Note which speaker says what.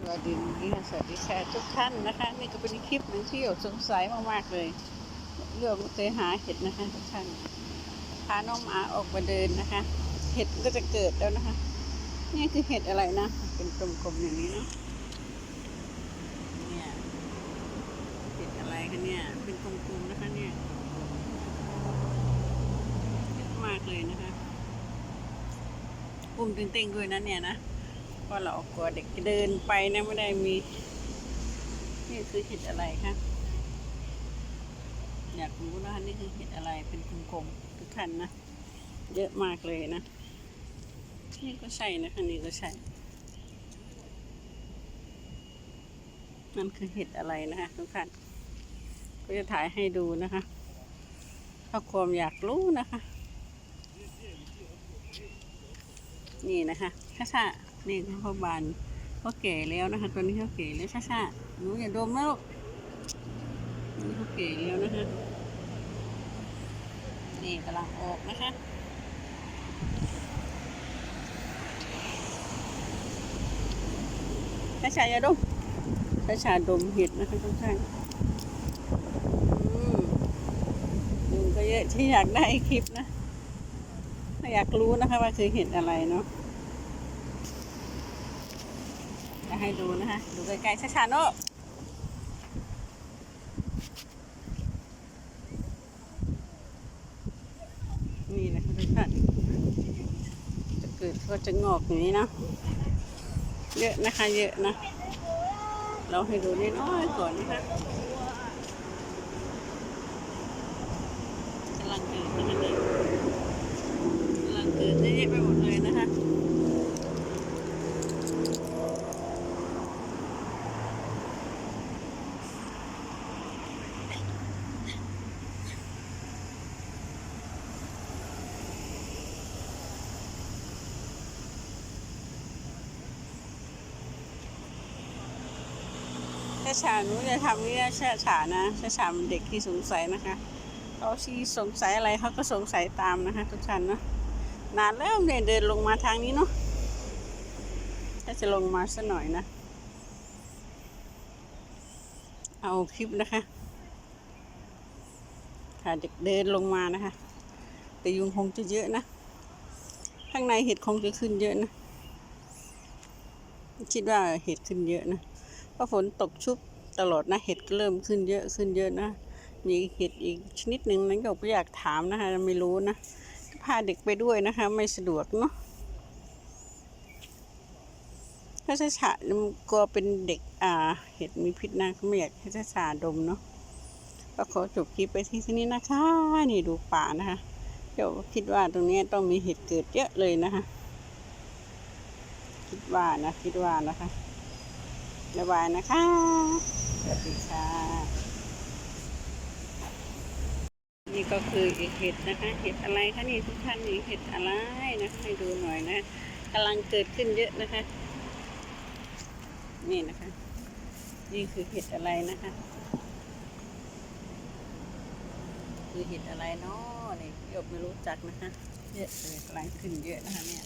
Speaker 1: สวัสดีค่ะสวัสดีค่ะทุกท่านนะคะ นี่ก็เป็นคลิปหนึ่งที่เราสงสัยมากๆเลย เรื่องเคยหาเห็ดนะคะทุกท่านพาน้องหมาออกมาเดินนะคะ เห็ดก็จะเกิดแล้วนะคะ นี่คือเห็ดอะไรนะ เป็นกลมๆอย่างนี้เนาะเนี่ยเห็ดอะไรคะเนี่ยเป็นกลมๆนะคะเนี่ยเยอะมากเลยนะคะปุ่มเต็งๆด้วยนะเนี่ยนะ เพราะเรากลัวเด็กเดินไปนะไม่ได้มี นี่คือเห็ดอะไรคะอยากรู้นะคะนี่คือเห็ดอะไรเป็นกลมๆทุกท่านนะเยอะมากเลยนะนี่ก็ใช่นะคะนี่ก็ใช่นั่นคือเห็ดอะไรนะคะทุกท่านก็จะถ่ายให้ดูนะคะถ้าความอยากรู้นะคะ นี่นะคะช้า นี่คือพ่อบานเขาแก่แล้วนะคะตัวนี้เขาแก่แล้วช้าๆหนูอย่าดมนะลูกนี่เขาแก่แล้วนะคะนี่กำลังออกนะคะช้าๆอย่าดมช้าๆดมเห็ดนะคะทุกท่านอืมยุงก็เยอะที่อยากได้คลิปนะ อยากรู้นะคะว่าคือเห็ดอะไรเนาะ จะ ให้ดูนะคะดูใกล้ๆช้าๆเนาะนี่นะคะทุกท่านจะเกิดก็จะงอกอย่างนี้นะเยอะนะคะเยอะนะ เราให้ดูนิดน้อยก่อนนะคะกำลังเกิดนะคะนี่กำลังเกิดเยอะแยะไปหมดเลยนะคะ ช้าฉานูจะทำนี่ช้าฉานะช้าฉาเป็นเด็กที่สงสัยนะคะเขาชี้สงสัยอะไรเขาก็สงสัยตามนะคะ ทุกท่านเนาะนานแล้วเนี่ยเดินลงมาทางนี้เนาะถ้าจะลงมาสักหน่อยนะ เอาคลิปนะคะค่ะเด็กเดินลงมานะคะ แต่ยุงคงจะเยอะนะ ข้างในเห็ดคงจะขึ้นเยอะนะ คิดว่าเห็ดขึ้นเยอะนะ เพราะฝนตกชุบตลอดนะเห็ดก็เริ่มขึ้นเยอะขึ้นเยอะนะ มีเห็ดอีกชนิดหนึ่งนั้นก็ไม่อยากถามนะคะไม่รู้นะพาเด็กไปด้วยนะคะ ไม่สะดวกเนาะถ้าจะฉะกลัวเป็นเด็กอ่าเห็ดมีพิษนะก็ไม่อยากให้จะฉาดมเนาะก็ขอจบคลิปไปที่ที่นี้นะคะ นี่ดูป่านะคะ เดี๋ยวคิดว่าตรงนี้ต้องมีเห็ดเกิดเยอะเลยนะคะ คิดว่านะคิดว่านะคะ บ๊ายบายนะคะ สวัสดีค่ะ นี่ก็คืออีเห็ดนะคะ เห็ดอะไรคะนี่ทุกท่านนี่เห็ดอะไรนะคะให้ดูหน่อยนะกำลังเกิดขึ้นเยอะนะคะ นี่นะคะ นี่คือเห็ดอะไรนะคะ คือเห็ดอะไรเนาะนี่ยบไม่รู้จักนะคะ เยอะเลยกำลังขึ้นเยอะนะคะเนี่ย